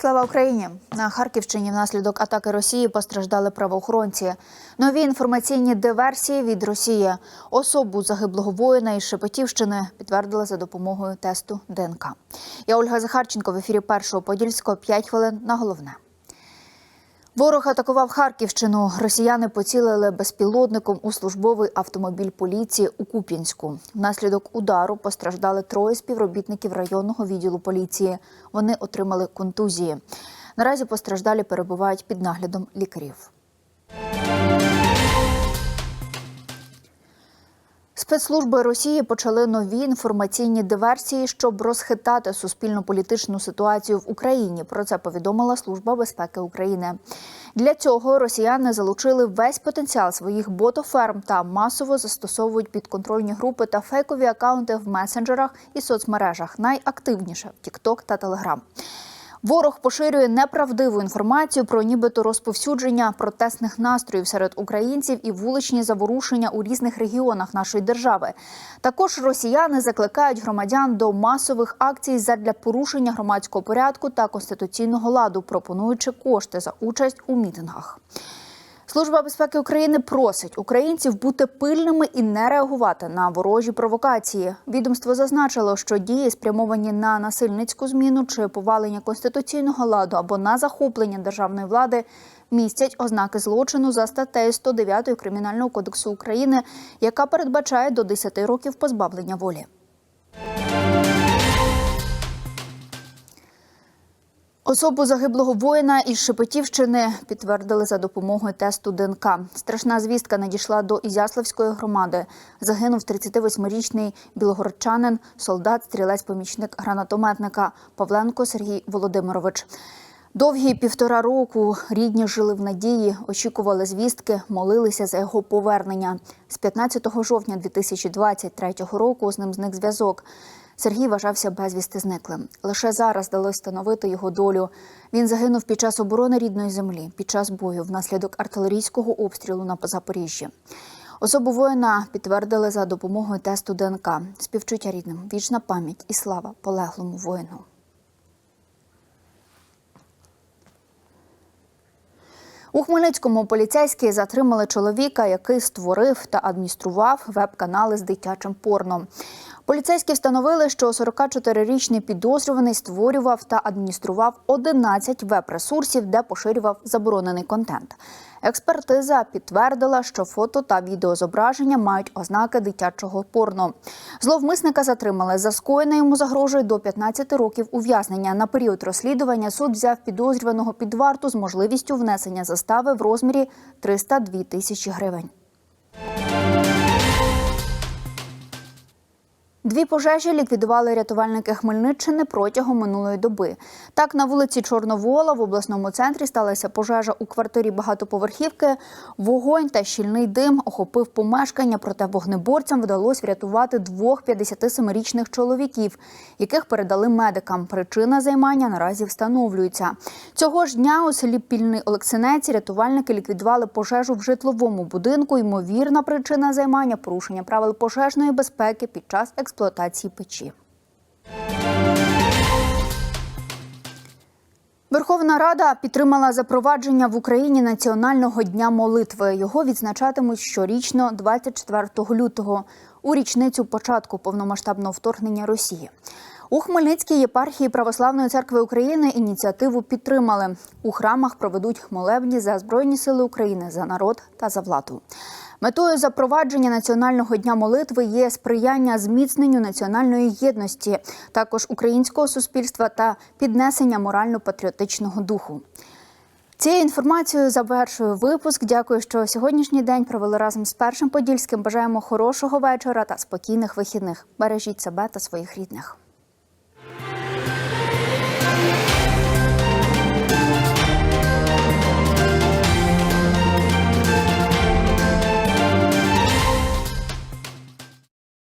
Слава Україні! На Харківщині внаслідок атаки Росії постраждали правоохоронці. Нові інформаційні диверсії від Росії. Особу загиблого воїна із Шепетівщини підтвердили за допомогою тесту ДНК. Я Ольга Захарченко в ефірі першого подільського 5 хвилин на головне. Ворог атакував Харківщину. Росіяни поцілили безпілотником у службовий автомобіль поліції у Куп'янську. Внаслідок удару постраждали троє співробітників районного відділу поліції. Вони отримали контузії. Наразі постраждалі перебувають під наглядом лікарів. Спецслужби Росії почали нові інформаційні диверсії, щоб розхитати суспільно-політичну ситуацію в Україні. Про це повідомила Служба безпеки України. Для цього росіяни залучили весь потенціал своїх ботоферм та масово застосовують підконтрольні групи та фейкові акаунти в месенджерах і соцмережах. Найактивніше в TikTok та Telegram. Ворог поширює неправдиву інформацію про нібито розповсюдження протестних настроїв серед українців і вуличні заворушення у різних регіонах нашої держави. Також росіяни закликають громадян до масових акцій задля порушення громадського порядку та конституційного ладу, пропонуючи кошти за участь у мітингах. Служба безпеки України просить українців бути пильними і не реагувати на ворожі провокації. Відомство зазначило, що дії спрямовані на насильницьку зміну чи повалення конституційного ладу або на захоплення державної влади містять ознаки злочину за статтею 109 кримінального кодексу України, яка передбачає до 10 років позбавлення волі. Особу загиблого воїна із Шепетівщини підтвердили за допомогою тесту ДНК. Страшна звістка надійшла до Ізяславської громади. Загинув 38-річний білогородчанин, солдат, стрілець-помічник гранатометника Павленко Сергій Володимирович. Довгі півтора року рідні жили в надії, очікували звістки, молилися за його повернення. З 15 жовтня 2023 року з ним зник зв'язок. Сергій вважався безвісти зниклим. Лише зараз вдалося встановити його долю. Він загинув під час оборони рідної землі, під час бою внаслідок артилерійського обстрілу на Запоріжжі. Особу воїна підтвердили за допомогою тесту ДНК. Співчуття рідним, вічна пам'ять і слава полеглому воїну. У Хмельницькому поліцейські затримали чоловіка, який створив та адміністрував веб-канали з дитячим порно. Поліцейські встановили, що 44-річний підозрюваний створював та адміністрував 11 веб-ресурсів, де поширював заборонений контент. Експертиза підтвердила, що фото та відеозображення мають ознаки дитячого порно. Зловмисника затримали за скоєне йому загрожує до 15 років ув'язнення. На період розслідування суд взяв підозрюваного під варту з можливістю внесення застави в розмірі 302 тисячі гривень. Дві пожежі ліквідували рятувальники Хмельниччини протягом минулої доби. Так, на вулиці Чорновола в обласному центрі сталася пожежа у квартирі багатоповерхівки. Вогонь та щільний дим охопив помешкання, проте вогнеборцям вдалося врятувати двох 57-річних чоловіків, яких передали медикам. Причина займання наразі встановлюється. Цього ж дня у селі Пільний Олексинець рятувальники ліквідували пожежу в житловому будинку. Ймовірна причина займання порушення правил пожежної безпеки під час експлуатації печі. Верховна Рада підтримала запровадження в Україні Національного дня молитви. Його відзначатимуть щорічно 24 лютого у річницю початку повномасштабного вторгнення Росії. У Хмельницькій єпархії Православної церкви України ініціативу підтримали. У храмах проведуть молебні за Збройні сили України, за народ та за владу. Метою запровадження національного дня молитви є сприяння зміцненню національної єдності, також українського суспільства та піднесення морально-патріотичного духу. Цією інформацією завершую випуск. Дякую, що сьогоднішній день провели разом з першим подільським. Бажаємо хорошого вечора та спокійних вихідних. Бережіть себе та своїх рідних.